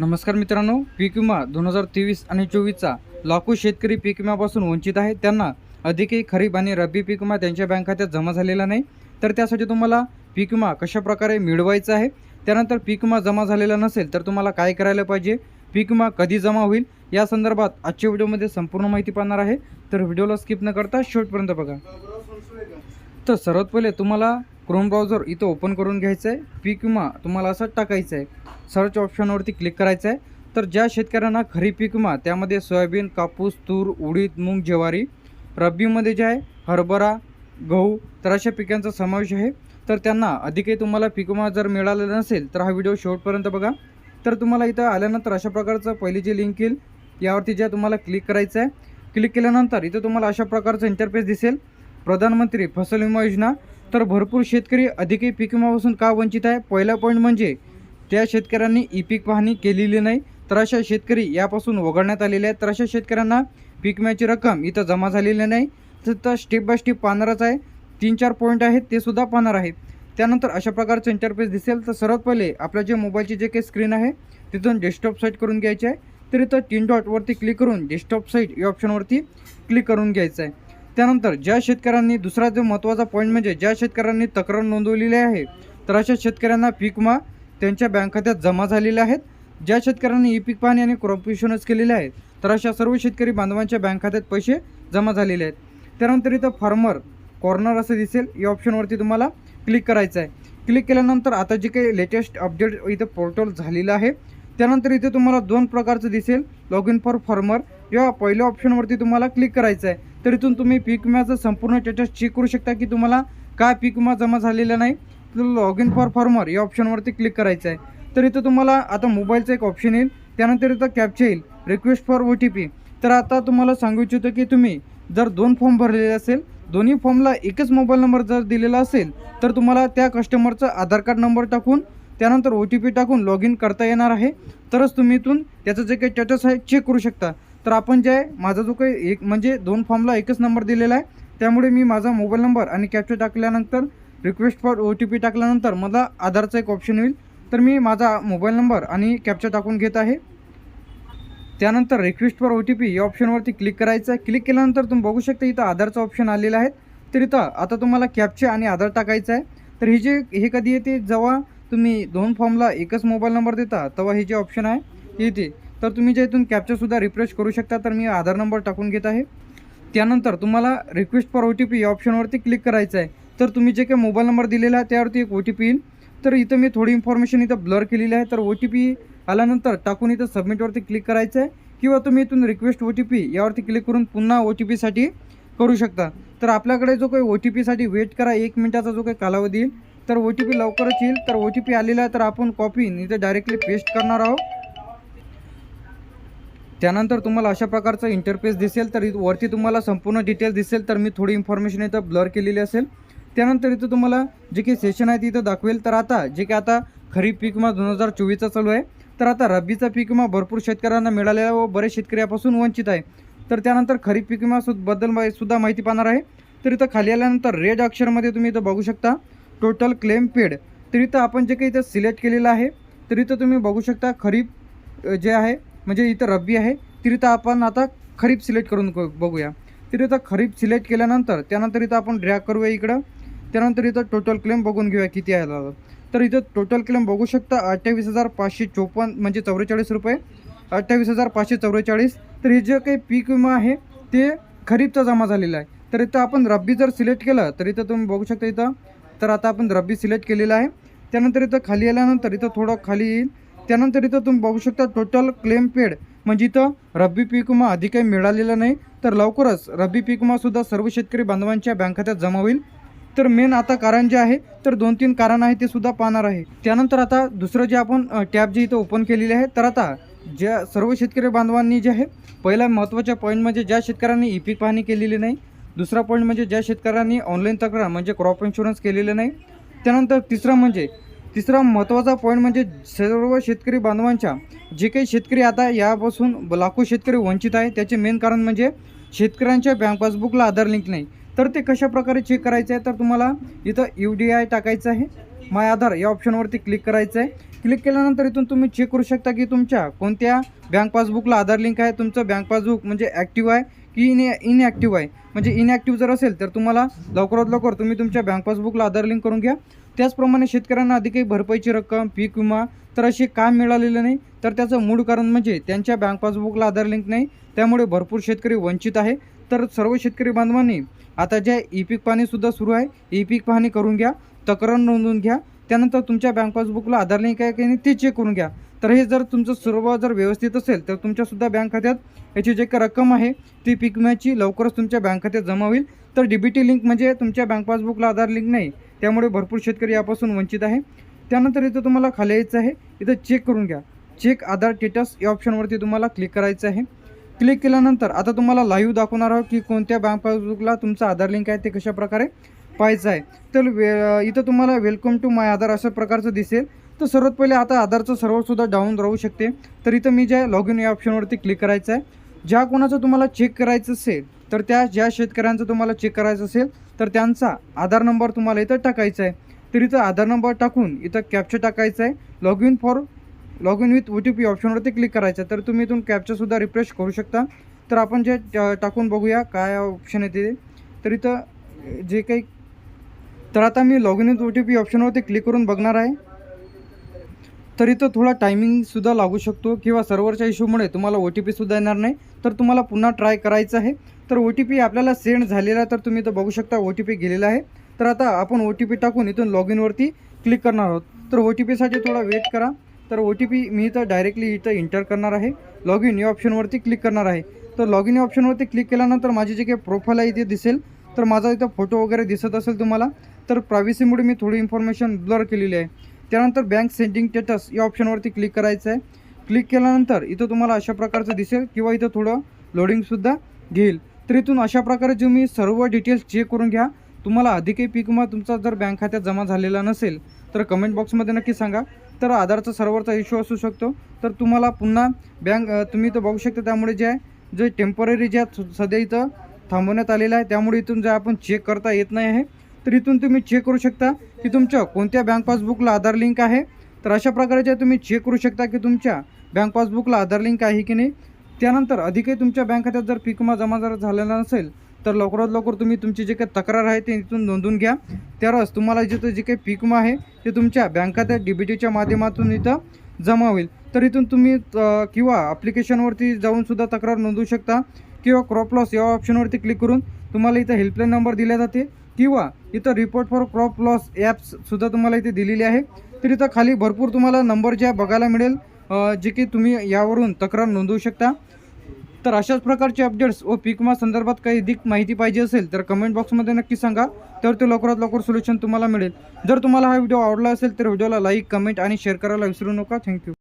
नमस्कार मित्रांनो पीक विमा दोन हजार तेवीस आणि चोवीसचा लाखो शेतकरी पीक विम्यापासून वंचित आहे त्यांना अधिकही खरीप आणि रब्बी पीक विमा त्यांच्या बँक खात्यात जमा झालेला नाही. तर त्यासाठी तुम्हाला पीक विमा कशाप्रकारे मिळवायचा आहे त्यानंतर पीक विमा जमा झालेला नसेल तर तुम्हाला काय करायला पाहिजे पीक विमा कधी जमा होईल या संदर्भात आजच्या व्हिडिओमध्ये संपूर्ण माहिती पाहणार आहे. तर व्हिडिओला स्किप न करता शेवटपर्यंत बघा. तर सर्वात पहिले तुम्हाला क्रोम ब्राउझर इथं ओपन करून घ्यायचं आहे पीक विमा तुम्हाला असं टाकायचं आहे सर्च ऑप्शनवरती क्लिक करायचं आहे तर ज्या शेतकऱ्यांना खरीप पीक विमा त्यामध्ये सोयाबीन कापूस तूर उडीद मूग ज्वारी रब्बीमध्ये जे आहे हरभरा गहू तर अशा पिकांचा समावेश आहे. तर त्यांना अधिकही तुम्हाला पीक विमा जर मिळालेला नसेल तर हा व्हिडिओ शेवटपर्यंत बघा. तर तुम्हाला इथं आल्यानंतर अशा प्रकारचं पहिली जी लिंक येईल यावरती ज्या तुम्हाला क्लिक करायचं आहे क्लिक केल्यानंतर इथं तुम्हाला अशा प्रकारचं इंटरफेस दिसेल. प्रधानमंत्री फसल विमा योजना. तर भरपूर शेतकरी अधिकही पीक विमापासून का वंचित आहे? पहिला पॉईंट म्हणजे त्या शेतकऱ्यांनी ई पीक पाहणी केलेली नाही तर अशा शेतकरी यापासून वगळण्यात आलेले आहेत. तर अशा शेतकऱ्यांना पीक विम्याची रक्कम इथं जमा झालेली नाही. तर त्या स्टेप बाय स्टेप पाहणारच आहे. तीन चार पॉईंट आहेत ते सुद्धा पाहणार आहेत त्यानंतर अशा प्रकारचं इंटरफेस दिसेल तर सर्वात पहिले आपल्या जे मोबाईलची जे काही स्क्रीन आहे तिथून डेस्कटॉप साईट करून घ्यायची आहे. तर इथं तीन डॉटवरती क्लिक करून डेस्कटॉप साईट या ऑप्शनवरती क्लिक करून घ्यायचं आहे. त्यानंतर ज्या शेतकऱ्यांनी दुसरा जो महत्त्वाचा पॉईंट म्हणजे ज्या शेतकऱ्यांनी तक्रार नोंदवलेली आहे तर अशा शेतकऱ्यांना पीक विमा त्यांच्या बँक खात्यात जमा झालेल्या आहेत. ज्या शेतकऱ्यांनी ई पीक पाहणी आणि क्रॉप इन्शुरन्स केलेले आहेत तर अशा सर्व शेतकरी बांधवांच्या बँक खात्यात पैसे जमा झालेले आहेत. त्यानंतर इथं फार्मर कॉर्नर असं दिसेल. या ऑप्शनवरती तुम्हाला क्लिक करायचं आहे क्लिक केल्यानंतर आता जे काही लेटेस्ट अपडेट इथं पोर्टल झालेलं आहे त्यानंतर इथे तुम्हाला दोन प्रकारचं दिसेल. लॉग इन फॉर फार्मर या पहिल्या ऑप्शनवरती तुम्हाला क्लिक करायचं आहे तर इथून तुम्ही पीक विम्याचं संपूर्ण स्टेटस चेक करू शकता की तुम्हाला काय पीक विमा जमा झालेला नाही. तर लॉग इन फॉर फार्मर या ऑप्शनवरती क्लिक करायचं आहे. तर इथं तुम्हाला आता मोबाईलचं एक ऑप्शन येईल. त्यानंतर इथं कॅप्चा येईल. Request for O T P तर आता तुम्हाला सांगू इच्छितो की तुम्ही जर दोन फॉर्म भरलेले असेल दोन्ही फॉर्मला एकच मोबाईल नंबर जर दिलेला असेल तर तुम्हाला त्या कस्टमरचा आधार कार्ड नंबर टाकून त्यानंतर ओ टी पी टाकून लॉग इन करता येणार आहे. तरच तुम्ही इथून त्याचं जे काही स्टेटस आहे चेक करू शकता. तर आपण जे आहे माझा जो काही एक म्हणजे दोन फॉर्मला एकच नंबर दिलेला आहे त्यामुळे मी माझा मोबाईल नंबर आणि कॅप्चर टाकल्यानंतर request for O T P टाकल्यानंतर मला आधारचं एक ऑप्शन येईल. तर मी माझा मोबाईल नंबर आणि कॅप्चर टाकून घेत आहे. त्यानंतर request for O T P या ऑप्शनवरती क्लिक करायचं आहे. क्लिक केल्यानंतर तुम्ही बघू शकता इथं आधारचं ऑप्शन आलेलं आहे. तर इथं आता तुम्हाला कॅपचे आणि आधार टाकायचं आहे. तर हे जे हे कधी येते? जेव्हा तुम्ही दोन फॉर्मला एकच मोबाईल नंबर देता तेव्हा हे जे ऑप्शन आहे हे येते. तर तुम्ही जे इथून कॅप्चरसुद्धा रिफ्रेश करू शकता तर मी आधार नंबर टाकून घेत आहे. त्यानंतर तुम्हाला request for O T P या ऑप्शनवरती क्लिक करायचं आहे. तर तुम्ही जे काही मोबाईल नंबर दिलेला आहे त्यावरती एक ओ टी पी येईल. तर इथं मी थोडी इन्फॉर्मेशन इथं ब्लर केलेली आहे. तर ओ टी पी आल्यानंतर टाकून इथं सबमिटवरती क्लिक करायचं आहे. किंवा तुम्ही इथून रिक्वेस्ट ओ टी पी यावरती क्लिक करून पुन्हा ओ टी पीसाठी करू शकता. तर आपल्याकडे जो काही ओ टी पीसाठी वेट करा एक मिनटाचा जो काही कालावधी येईल तर ओ टी पी लवकरच येईल. तर ओ टी पी आलेला आहे तर आपण कॉपी इथं डायरेक्टली पेस्ट करणार आहोत. त्यानंतर तुम्हाला अशा प्रकारचा इंटरफेस दिसेल तर इथं वरती तुम्हाला संपूर्ण डिटेल दिसेल तर मी थोडी इन्फॉर्मेशन इथं ब्लर केलेली असेल. त्यानंतर इथं तुम्हाला जे काही सेशन आहे तिथं दाखवेल. तर आता जे काही आता खरीप पीक विमा दोन हजार चोवीसचा चालू आहे. तर आता रब्बीचा पीक विमा भरपूर शेतकऱ्यांना मिळालेला व बरेच शेतकरी यापासून वंचित आहे. तर त्यानंतर खरीप पीक विमाबद्दल मा- सुद्धा माहिती पाहणार आहे. तर इथं खाली आल्यानंतर रेड अक्षरमध्ये तुम्ही इथं बघू शकता टोटल क्लेम पेड तर इथं आपण जे काही इथं सिलेक्ट केलेलं आहे तर इथं तुम्ही बघू शकता खरीप जे आहे म्हणजे इथं रब्बी आहे. तिथं आपण आता खरीप सिलेक्ट करून बघूया. तिथं खरीप सिलेक्ट केल्यानंतर त्यानंतर इथं आपण ड्रॅग करूया इकडं. त्यानंतर इथं टोटल क्लेम बघून घेऊया किती आहे आला तर इथं टोटल क्लेम बघू शकता अठ्ठावीस हजार पाचशे चोपन्न म्हणजे चौवेचाळीस रुपये. अठ्ठावीस हजार पाचशे चौवेचाळीस. तर हे जे काही पीक विमा आहे ते खरीपचा जमा झालेला आहे. तर इथं आपण रब्बी जर सिलेक्ट केलं तर इथं तुम्ही बघू शकता इथं. तर आता आपण रब्बी सिलेक्ट केलेलं आहे. त्यानंतर इथं खाली आल्यानंतर इथं थोडं खाली येईल. त्यानंतर इथं तुम्ही बघू शकता टोटल क्लेम पेड म्हणजे इथं रब्बी पीक विमा आधी काही मिळालेला नाही. तर लवकरच रब्बी पीक विमासुद्धा सर्व शेतकरी बांधवांच्या बँक खात्यात जमा होईल. तर मेन आता कारण जे आहे तर दोन तीन कारण आहे ते सुद्धा पाहणार आहे. त्यानंतर आता दुसरं जे आपण टॅब जे इथं ओपन केलेले आहे तर आता ज्या सर्व शेतकरी बांधवांनी जे आहे पहिला महत्त्वाचा पॉईंट म्हणजे ज्या शेतकऱ्यांनी ई पीक पाहणी केलेली नाही दुसरा पॉईंट म्हणजे ज्या शेतकऱ्यांनी ऑनलाईन तक्रार म्हणजे क्रॉप इन्शुरन्स केलेलं नाही. त्यानंतर तिसरं म्हणजे तिसरा महत्त्वाचा पॉईंट म्हणजे सर्व शेतकरी बांधवांच्या जे काही शेतकरी आता यापासून लाखो शेतकरी वंचित आहे त्याचे मेन कारण म्हणजे शेतकऱ्यांच्या बँक पासबुकला आधार लिंक नाही. तर ते कशा प्रकारे चेक करायचं आहे तर तुम्हाला इथं यू डी आय टाकायचं आहे. माय आधार या ऑप्शनवरती क्लिक करायचं आहे. क्लिक केल्यानंतर इथून तुम्ही चेक करू शकता की तुमच्या कोणत्या बँक पासबुकला आधार लिंक आहे तुमचं बँक पासबुक म्हणजे ॲक्टिव्ह आहे की इन इनॲक्टिव्ह आहे. म्हणजे इनॲक्टिव्ह जर असेल तर तुम्हाला लवकरात लवकर तुम्ही तुमच्या बँक पासबुकला आधार लिंक करून घ्या. त्याचप्रमाणे शेतकऱ्यांना आधी काही भरपाईची रक्कम पीक विमा तर असे काम मिळालेलं नाही. तर त्याचं मूळ कारण म्हणजे त्यांच्या बँक पासबुकला आधार लिंक नाही. त्यामुळे भरपूर शेतकरी वंचित आहे. तर सर्व शेतकरी बांधवांनी आता जे ई पीक पाहणीसुद्धा सुरू आहे ई पीक पाहणी करून घ्या. तक्रार नोंदवून घ्या. त्यानंतर तुमच्या बँक पासबुकला आधार लिंक आहे की नाही ते चेक करून घ्या. तर हे जर तुमचं सर्व जर व्यवस्थित असेल तर तुमच्यासुद्धा बँक खात्यात याची जे काही रक्कम आहे ती पीक विम्याची लवकरच तुमच्या बँक खात्यात जमा होईल. तर डी बी टी लिंक म्हणजे तुमच्या बँक पासबुकला आधार लिंक नाही त्यामुळे भरपूर शेतकरी यापासून वंचित आहे. त्यानंतर इथं तुम्हाला खाली यायचं आहे इथं चेक करून घ्या. चेक आधार स्टेटस या ऑप्शनवरती तुम्हाला क्लिक करायचं आहे. क्लिक केल्यानंतर आता तुम्हाला लाईव्ह दाखवणार आहोत की कोणत्या बँक पासबुकला तुमचं आधार लिंक आहे ते कशा प्रकारे पाहायचं आहे. तर वे इथं तुम्हाला वेलकम टू माय आधार अशा प्रकारचं दिसेल. तर सर्वात पहिले आता आधारचं सर्व्हरसुद्धा डाऊन राहू शकते. तर इथं मी जे लॉग इन या ऑप्शनवरती क्लिक करायचं आहे. ज्या कोणाचं तुम्हाला चेक करायचं असेल तर त्या ज्या शेतकऱ्यांचं तुम्हाला चेक करायचं असेल तर त्यांचा आधार नंबर तुम्हाला इथं टाकायचा आहे. तर इथं आधार नंबर टाकून इथं कॅप्चर टाकायचं आहे. Log in for log in with O T P ऑप्शनवरती click करायचं आहे. तर तुम्ही इथून कॅप्चरसुद्धा रिफ्रेश करू शकता. तर आपण जे टाकून बघूया काय ऑप्शन येते तर इथं जे काही तर आता मी log in with O T P ऑप्शनवरती click करून बघणार आहे. तर इथं थोडा टायमिंगसुद्धा लागू शकतो किंवा सर्व्हरच्या इश्यूमुळे तुम्हाला ओ टी पीसुद्धा येणार नाही. तर तुम्हाला पुन्हा ट्राय करायचं आहे. तर ओ टी पी आपल्याला सेंड झालेला आहे तर तुम्ही इथं बघू शकता ओ टी पी गेलेला आहे. तर आता आपण ओ टी पी टाकून इथून लॉग इनवरती क्लिक करणार आहोत. तर ओ टी पीसाठी थोडा वेट करा. तर ओ टी पी मी इथं डायरेक्टली इथं इंटर करणार आहे. लॉग इन या ऑप्शनवरती क्लिक करणार आहे. तर लॉग इन या ऑप्शनवरती क्लिक केल्यानंतर माझी जे काही प्रोफाईल आहे इथे दिसेल. तर माझा इथं फोटो वगैरे दिसत असेल तुम्हाला. तर प्रायव्हसीमुळे मी थोडी इन्फॉर्मेशन ब्लर केलेली आहे. त्यानंतर बँक सेंडिंग स्टेटस या ऑप्शनवरती क्लिक करायचं आहे क्लिक केल्यानंतर इथं तुम्हाला अशा प्रकारचं दिसेल किंवा इथं थोडं लोडिंगसुद्धा घेईल. तर इथून अशा प्रकारे तुम्ही सर्व डिटेल्स चेक करून घ्या. तुम्हाला अधिकही पीक विमा तुमचा जर बँक खात्यात जमा झालेला नसेल तर कमेंट बॉक्समध्ये नक्की सांगा. तर आधारचा सर्व्हरचा इश्यू असू शकतो. तर तुम्हाला पुन्हा बँक तुम्ही इथं बघू शकता त्यामुळे जे आहे जे टेंपररी ज्या सध्या इथं थांबवण्यात आलेलं आहे त्यामुळे इथून जे आपण चेक करता येत नाही आहे. तर इथून तुम्ही चेक करू शकता की तुमच्या कोणत्या बँक पासबुकला आधार लिंक आहे. तर अशा प्रकारे जे तुम्ही चेक करू शकता की तुमच्या बँक पासबुकला आधार लिंक आहे की नाही. त्यानंतर अधिकही तुमच्या बँक खात्यात जर पीक विमा जमा जर झालेला नसेल तर लवकरात लवकर तुम्ही तुमची जे काही तक्रार आहे ते इथून नोंदवून घ्या. त्यावरच तुम्हाला जिथं जे काही पीक विमा आहे ते तुमच्या बँक खात्यात डी बी टीच्या माध्यमातून इथं जमा होईल. तर इथून तुम्ही किंवा ॲप्लिकेशनवरती जाऊनसुद्धा तक्रार नोंदवू शकता किंवा क्रॉप लॉस या ऑप्शनवरती क्लिक करून तुम्हाला इथं हेल्पलाईन नंबर दिला जाते. किंवा इथं रिपोर्ट फॉर क्रॉप लॉस ॲप्ससुद्धा तुम्हाला इथे दिलेली आहे. तर इथं खाली भरपूर तुम्हाला नंबर ज्या बघायला मिळेल जे की तुम्ही यावरून तक्रार नोंदवू शकता. तर अशाच प्रकारचे अपडेट्स व पीकमा संदर्भात काही अधिक माहिती पाहिजे असेल तर कमेंट बॉक्समध्ये नक्की सांगा. तर ते लवकरात लवकर सोल्युशन तुम्हाला मिळेल. जर तुम्हाला हा व्हिडिओ आवडला असेल तर व्हिडिओला लाईक कमेंट आणि शेअर करायला विसरू नका. थँक्यू